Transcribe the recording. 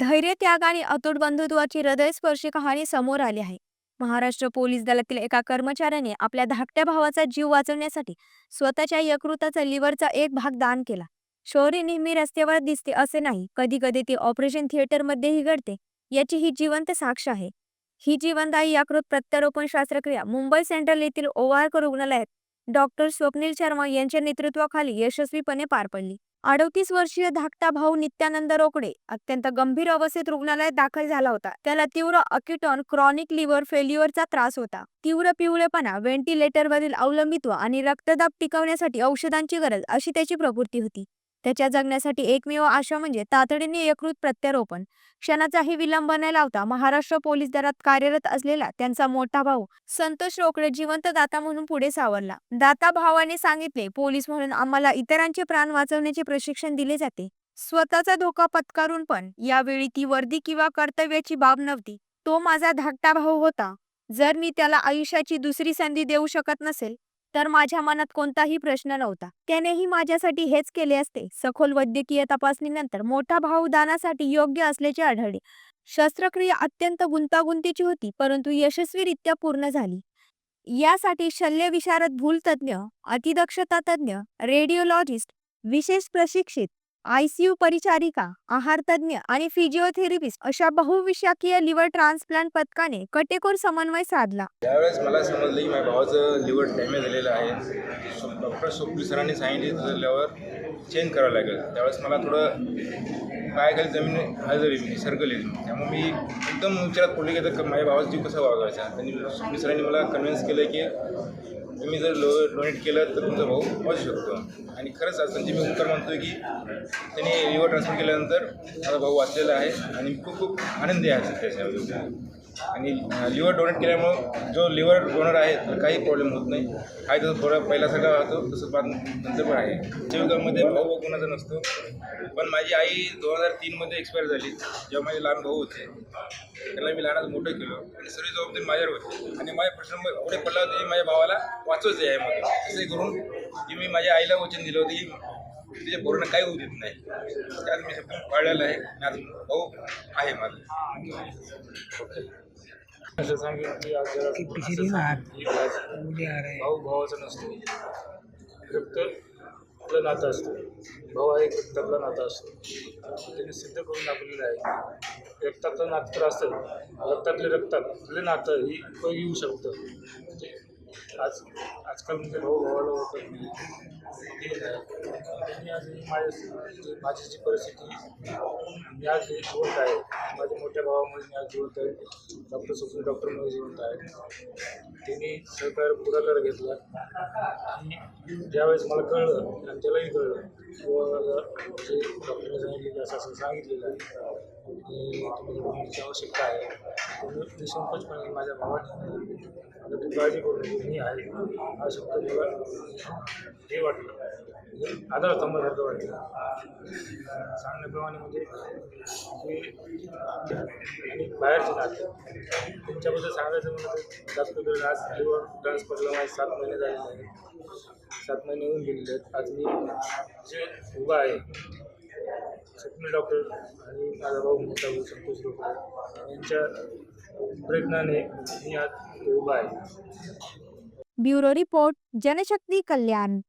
धैर्य त्याग आणि अतूट बंधुत्वाची हृदयस्पर्शी कहाणी समोर आली आहे. महाराष्ट्र पोलीस दलातील एका कर्मचाऱ्याने आपल्या धाकट्या भावाचा जीव वाचवण्यासाठी स्वतःच्या यकृताचा लिव्हरचा एक भाग दान केला. शौर्य नेहमी रस्त्यावर दिसते असे नाही कधी कधी ती ऑपरेशन थिएटरमध्येही घडते याची ही जिवंत साक्ष आहे. ही जीवनदायी यकृत प्रत्यारोपण शास्त्रक्रिया मुंबई सेंट्रल येथील ओवाळक रुग्णालयात डॉक्टर स्वप्नील शर्मा यांच्या नेतृत्वाखाली यशस्वीपणे पार पडली. अडतीस वर्षीय धाकटा भाऊ नित्यानंद रोकडे अत्यंत गंभीर अवस्थेत रुग्णालयात दाखल झाला होता. त्याला तीव्र अकिटॉन क्रॉनिक लिव्हर फेल्युअरचा त्रास होता. तीव्र पिवळेपणा व्हेंटिलेटरवरील अवलंबित्व आणि रक्तदाब टिकवण्यासाठी औषधांची गरज अशी त्याची प्रकृती होती. त्याच्या जगण्यासाठी एकमेव आशा म्हणजे तातडीने यकृत प्रत्यारोपण. क्षणाचाही विलंब न लावता महाराष्ट्र पोलीस दलात कार्यरत असलेला त्यांचा मोठा भाऊ संतोष रोकडे जिवंत दाता म्हणून पुढे सावरला. दाता भावाने सांगितले पोलीस म्हणून आम्हाला इतरांचे प्राण वाचवण्याचे प्रशिक्षण दिले जाते. स्वतःचा धोका पत्करून पण यावेळी ती वर्दी किंवा कर्तव्याची बाब नव्हती. तो माझा धाकटा भाऊ होता. जर मी त्याला आयुष्याची दुसरी संधी देऊ शकत नसेल तर माझ्या मनात कोणताही प्रश्न नव्हता. त्यानेही माझ्यासाठी हेच केले असते. सखोल वैद्यकीय तपासणीनंतर मोठा भाऊ दानासाठी योग्य असल्याचे आढळले. शस्त्रक्रिया अत्यंत गुंतागुंतीची होती परंतु यशस्वीरित्या पूर्ण झाली. यासाठी शल्यविशारद भूलतज्ञ अतिदक्षता तज्ज्ञ रेडिओलॉजिस्ट विशेष प्रशिक्षित आयसीयू परिचारिका आहारतज्ञ आणि फिजिओथेरपिस्ट अशा बहुविशाखीय लिव्हर ट्रान्सप्लांट पथकाने कटेकोर समन्वय साधला. त्यावेळेस मला समजलं की माझ्या भावाचं लिव्हर डॅमेज झालेलं आहे. डॉक्टर सोपी सरांनी सांगितल्यावर चेंज करावं लागेल. त्यावेळेस मला थोडं पायाखाली जमीन हजरी मी सरकली त्यामुळे मी एकदम विचारात पडले की आता माझ्या भावाचा जीव कसा वागायचा त्यांनी सोपी सरांनी मला कन्व्हिन्स केलं की तुम्ही जर लो डोनेट केलं तर तुमचा भाऊ वाचू शकतो. आणि खरंच आज संजीव मी ओंकार म्हणतो की त्यांनी लिव्हर ट्रान्सफर केल्यानंतर माझा भाऊ वाचलेला आहे आणि खूप खूप आनंदी आहे त्याच्यामध्ये आणि लिव्हर डोनेट केल्यामुळं जो लिव्हर डोनर आहे तर काही प्रॉब्लेम होत नाही. आहे तर थोडा पहिल्यासारखा राहतो तसं पण नंतर पण आहे. जीवकामध्ये भाऊ कोणाचा नसतो पण माझी आई दोन हजार तीनमध्ये एक्सपायर झाली जेव्हा माझे लहान भाऊ होते. त्याला मी लहानाचं मोठं केलं. आणि सर्व जबाबदारी माझ्यावर होती. आणि माझ्या प्रश्न एवढे पडला होते माझ्या भावाला वाचवायचं आहे यामध्ये तसे करून की मी माझ्या आईला वचन दिलं होतं की तिच्या पोरांना काही होऊ देत नाही. त्यात मी सगळं पाळलेलं आहे. आणि आज भाऊ आहे माझं. असं सांगेन की आज जरा भाऊ भावाचा नसतो. रक्त आपलं नातं असतं. भाऊ हा एक रक्तातला नातं असतो. त्याने सिद्ध करून दाखवलेलं आहे. रक्तातलं नातं तर असतं. रक्तातले रक्तातले नातं ही येऊ शकतं? म्हणजे आज आजकाल म्हणजे भाऊ भावाला ओळखत नाही. त्यांनी आज ही माझ्या माझी जी परिस्थिती मी आज हे जिवंत आहे. माझ्या मोठ्या भावामुळे मी आज जिवंत आहे. डॉक्टर सुप्रीम डॉक्टरमुळे जिवंत आहे. त्यांनी सहकार पुढाकार घेतला. आणि ज्यावेळेस मला कळलं आणि त्यालाही कळलं. व जे डॉक्टरने सांगितलेलं असं असं सांगितलेलं आहे आणि तुम्हाला आवश्यकता आहे म्हणून निसंकोचपणे माझ्या भावाने तू काळजी करू नको मी आहे. हा शब्द मला हे वाटलं. म्हणजे आदर आधार स्तंभासारखं वाटलं. सांगण्याप्रमाणे म्हणजे हे आणि बाहेरचे नाते. त्यांच्याबद्दल सांगायचं म्हणजे जास्त करून आज लिव्हर ट्रान्सफरला माझे सात महिने झालेले आहेत. सात महिने होऊन गेलेले आहेत. आज मी जे उभा आहे. स्वप्नील डॉक्टर आणि माझा भाऊ मोठा भाऊ संतोष डॉक्टर यांच्या प्रयत्नाने मी आज उभा आहे. Bureau report Janshakti Kalyan.